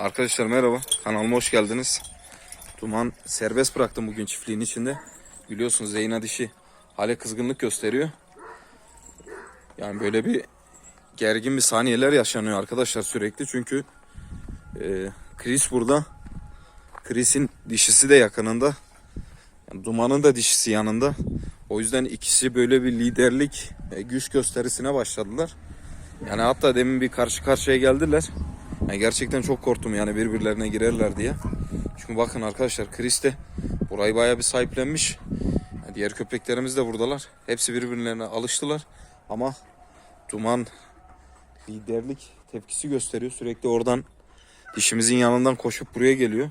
Arkadaşlar merhaba. Kanalıma hoş geldiniz. Duman serbest bıraktım bugün çiftliğin içinde. Biliyorsunuz Zeyna dişi hale kızgınlık gösteriyor. Yani böyle bir gergin bir saniyeler yaşanıyor arkadaşlar sürekli. Çünkü e, Chris burada. Chris'in dişisi de yakınında. Yani Duman'ın da dişisi yanında. O yüzden ikisi böyle bir liderlik, güç gösterisine başladılar. Yani hatta demin bir karşı karşıya geldiler. Yani gerçekten çok korktum yani birbirlerine girerler diye. Çünkü bakın arkadaşlar de burayı bayağı bir sahiplenmiş. Yani diğer köpeklerimiz de buradalar. Hepsi birbirlerine alıştılar. Ama Duman liderlik tepkisi gösteriyor. Sürekli oradan dişimizin yanından koşup buraya geliyor.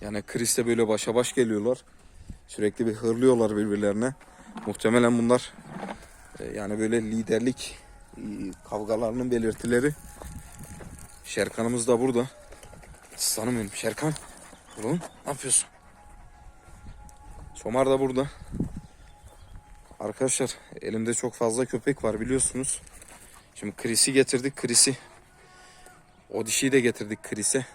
Yani Chris de böyle başa baş geliyorlar. Sürekli bir hırlıyorlar birbirlerine. Muhtemelen bunlar e, yani böyle liderlik e, kavgalarının belirtileri. Şerkan'ımız da burada. Aslanım benim. Şerkan. Oğlum ne yapıyorsun? Somar da burada. Arkadaşlar elimde çok fazla köpek var biliyorsunuz. Şimdi Chris'i getirdik. Chris'i o dişiyi de getirdik Chris'e.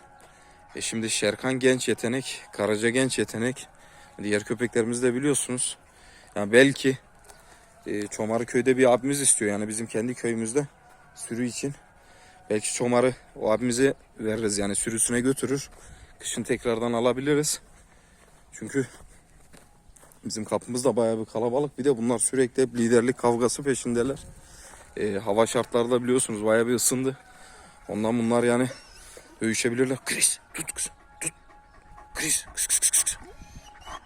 E şimdi Şerkan genç yetenek. Karaca genç yetenek. Diğer köpeklerimizi de biliyorsunuz. Yani belki e, Çomarı köyde bir abimiz istiyor. Yani bizim kendi köyümüzde sürü için. Belki çomarı o abimize veririz yani sürüsüne götürür. Kışın tekrardan alabiliriz. Çünkü bizim kapımız da bayağı bir kalabalık. Bir de bunlar sürekli hep liderlik kavgası peşindeler. Ee, hava şartları da biliyorsunuz bayağı bir ısındı. Ondan bunlar yani dövüşebilirler. Chris tut kızım tut. Chris kıs kıs kıs kıs.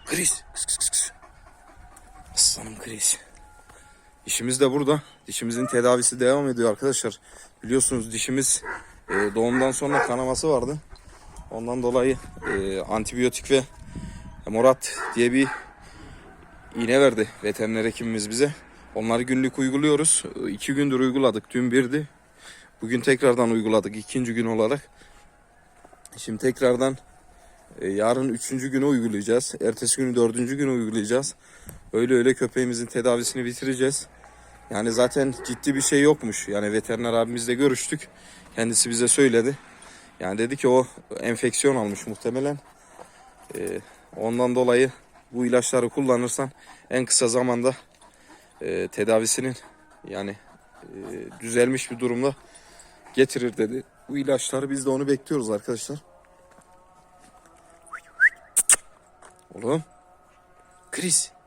Chris kıs kıs kıs kıs. Aslanım Chris. İşimiz de burada. Dişimizin tedavisi devam ediyor arkadaşlar. Biliyorsunuz dişimiz e, doğumdan sonra kanaması vardı. Ondan dolayı e, antibiyotik ve morat diye bir iğne verdi veteriner hekimimiz bize. Onları günlük uyguluyoruz. İki gündür uyguladık. Dün birdi. Bugün tekrardan uyguladık ikinci gün olarak. Şimdi tekrardan e, yarın üçüncü günü uygulayacağız. Ertesi günü dördüncü günü uygulayacağız. Öyle öyle köpeğimizin tedavisini bitireceğiz. Yani zaten ciddi bir şey yokmuş. Yani veteriner abimizle görüştük. Kendisi bize söyledi. Yani dedi ki o enfeksiyon almış muhtemelen. Ee, ondan dolayı bu ilaçları kullanırsan en kısa zamanda e, tedavisinin yani e, düzelmiş bir durumda getirir dedi. Bu ilaçları biz de onu bekliyoruz arkadaşlar. Oğlum. Chris.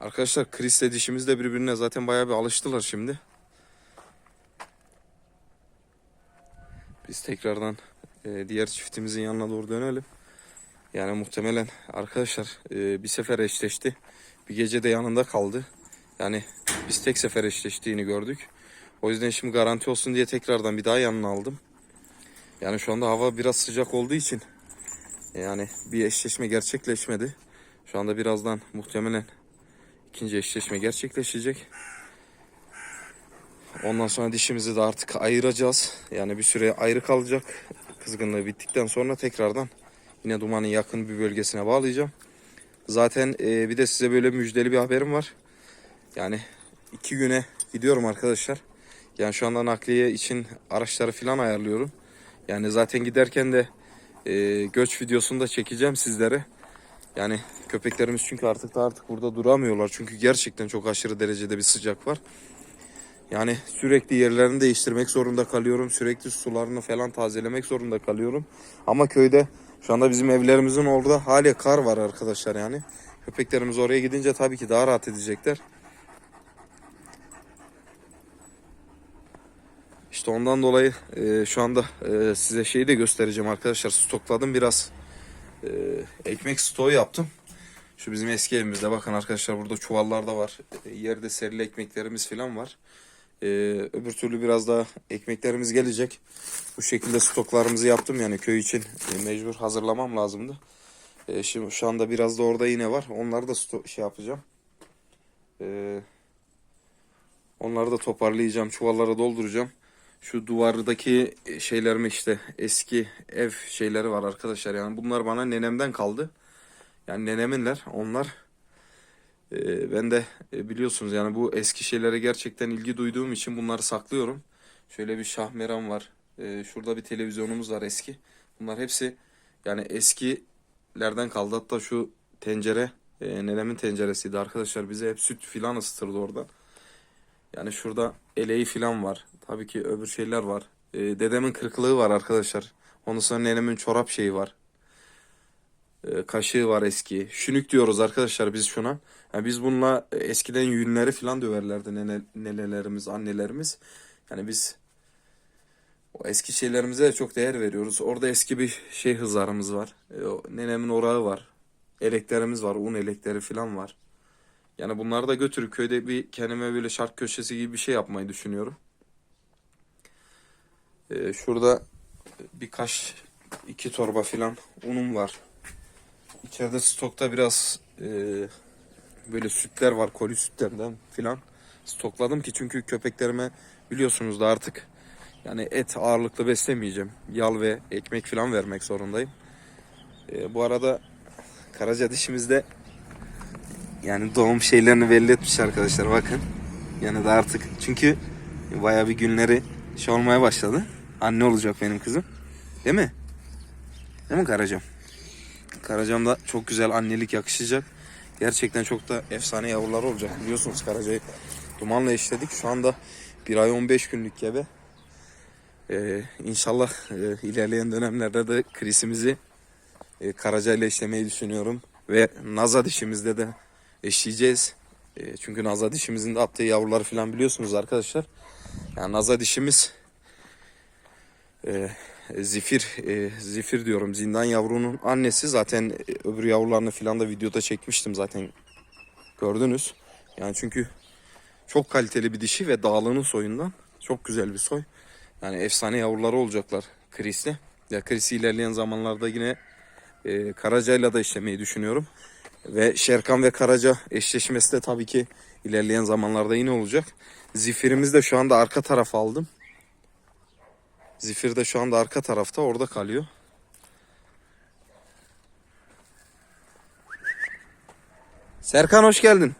Arkadaşlar Chris ile dişimiz de birbirine zaten bayağı bir alıştılar şimdi. Biz tekrardan e, diğer çiftimizin yanına doğru dönelim. Yani muhtemelen arkadaşlar e, bir sefer eşleşti. Bir gece de yanında kaldı. Yani biz tek sefer eşleştiğini gördük. O yüzden şimdi garanti olsun diye tekrardan bir daha yanına aldım. Yani şu anda hava biraz sıcak olduğu için yani bir eşleşme gerçekleşmedi. Şu anda birazdan muhtemelen ikinci eşleşme gerçekleşecek. Ondan sonra dişimizi de artık ayıracağız. Yani bir süre ayrı kalacak. Kızgınlığı bittikten sonra tekrardan yine dumanın yakın bir bölgesine bağlayacağım. Zaten e, bir de size böyle müjdeli bir haberim var. Yani iki güne gidiyorum arkadaşlar. Yani şu anda nakliye için araçları falan ayarlıyorum. Yani zaten giderken de e, göç videosunu da çekeceğim sizlere. Yani köpeklerimiz çünkü artık da artık burada duramıyorlar. Çünkü gerçekten çok aşırı derecede bir sıcak var. Yani sürekli yerlerini değiştirmek zorunda kalıyorum. Sürekli sularını falan tazelemek zorunda kalıyorum. Ama köyde şu anda bizim evlerimizin orada hali kar var arkadaşlar yani. Köpeklerimiz oraya gidince tabii ki daha rahat edecekler. İşte ondan dolayı e, şu anda e, size şeyi de göstereceğim arkadaşlar. Stokladım biraz e, ekmek stoğu yaptım. Şu bizim eski evimizde bakın arkadaşlar burada çuvallar da var. E, yerde serili ekmeklerimiz falan var. E, öbür türlü biraz daha ekmeklerimiz gelecek. Bu şekilde stoklarımızı yaptım yani köy için e, mecbur hazırlamam lazımdı. E, şimdi şu anda biraz da orada yine var. Onları da şey yapacağım. E, onları da toparlayacağım. Çuvallara dolduracağım. Şu duvardaki şeylerimi işte eski ev şeyleri var arkadaşlar. Yani bunlar bana nenemden kaldı. Yani neneminler onlar. Ee, ben de e, biliyorsunuz yani bu eski şeylere gerçekten ilgi duyduğum için bunları saklıyorum. Şöyle bir şahmeran var. Ee, şurada bir televizyonumuz var eski. Bunlar hepsi yani eskilerden kaldı. Hatta şu tencere e, nenemin tenceresiydi arkadaşlar. Bize hep süt filan ısıtırdı orada. Yani şurada eleği filan var. Tabii ki öbür şeyler var. Ee, dedemin kırklığı var arkadaşlar. Ondan sonra nenemin çorap şeyi var. Ee, kaşığı var eski. Şünük diyoruz arkadaşlar biz şuna. Yani biz bununla e, eskiden yünleri falan döverlerdi nene, nenelerimiz, annelerimiz. Yani biz o eski şeylerimize çok değer veriyoruz. Orada eski bir şey hızarımız var. E, nenemin orağı var. Eleklerimiz var, un elekleri falan var. Yani bunları da götürüp köyde bir kendime böyle şark köşesi gibi bir şey yapmayı düşünüyorum. E, şurada birkaç iki torba falan unum var. İçeride stokta biraz e, böyle sütler var koli sütlerden filan stokladım ki çünkü köpeklerime biliyorsunuz da artık yani et ağırlıklı beslemeyeceğim. Yal ve ekmek filan vermek zorundayım. E, bu arada Karaca dişimizde yani doğum şeylerini belli etmiş arkadaşlar bakın. Yani da artık çünkü baya bir günleri şey olmaya başladı. Anne olacak benim kızım. Değil mi? Değil mi Karacam? Karacam da çok güzel annelik yakışacak. Gerçekten çok da efsane yavrular olacak. Biliyorsunuz Karaca'yı dumanla eşledik. Şu anda 1 ay 15 günlük gebe. Ee, inşallah e, ilerleyen dönemlerde de krisimizi e, Karaca ile eşlemeyi düşünüyorum. Ve Naza dişimizde de eşleyeceğiz. E, çünkü Naza dişimizin de attığı yavruları falan biliyorsunuz arkadaşlar. Yani Naza dişimiz e, Zifir, e, Zifir diyorum zindan yavrunun annesi zaten e, öbür yavrularını falan da videoda çekmiştim zaten gördünüz. Yani çünkü çok kaliteli bir dişi ve dağlının soyundan çok güzel bir soy. Yani efsane yavruları olacaklar Chris'le. Ya Chris'i ilerleyen zamanlarda yine e, Karaca'yla da işlemeyi düşünüyorum. Ve Şerkan ve Karaca eşleşmesi de tabii ki ilerleyen zamanlarda yine olacak. Zifirimiz de şu anda arka tarafa aldım. Zifir de şu anda arka tarafta orada kalıyor. Serkan hoş geldin.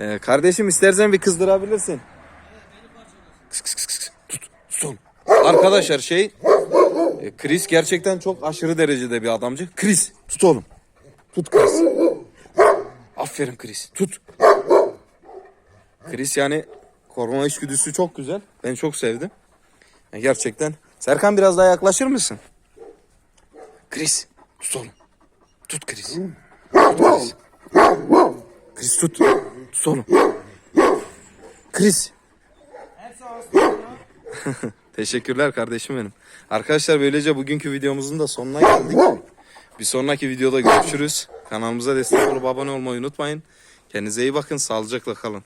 Ee, kardeşim istersen bir kızdırabilirsin. Kıs, kıs, kıs. Tut, son. Arkadaşlar şey, e, Chris gerçekten çok aşırı derecede bir adamcı. Chris, tut oğlum. Tut Chris. Aferin Chris, tut. Chris yani koruma içgüdüsü çok güzel. Ben çok sevdim. Yani gerçekten. Serkan biraz daha yaklaşır mısın? Chris, tut oğlum. Tut Chris. Tut Chris. Chris tut. Tut oğlum. Chris. Teşekkürler kardeşim benim. Arkadaşlar böylece bugünkü videomuzun da sonuna geldik. Bir sonraki videoda görüşürüz. Kanalımıza destek olup abone olmayı unutmayın. Kendinize iyi bakın. Sağlıcakla kalın.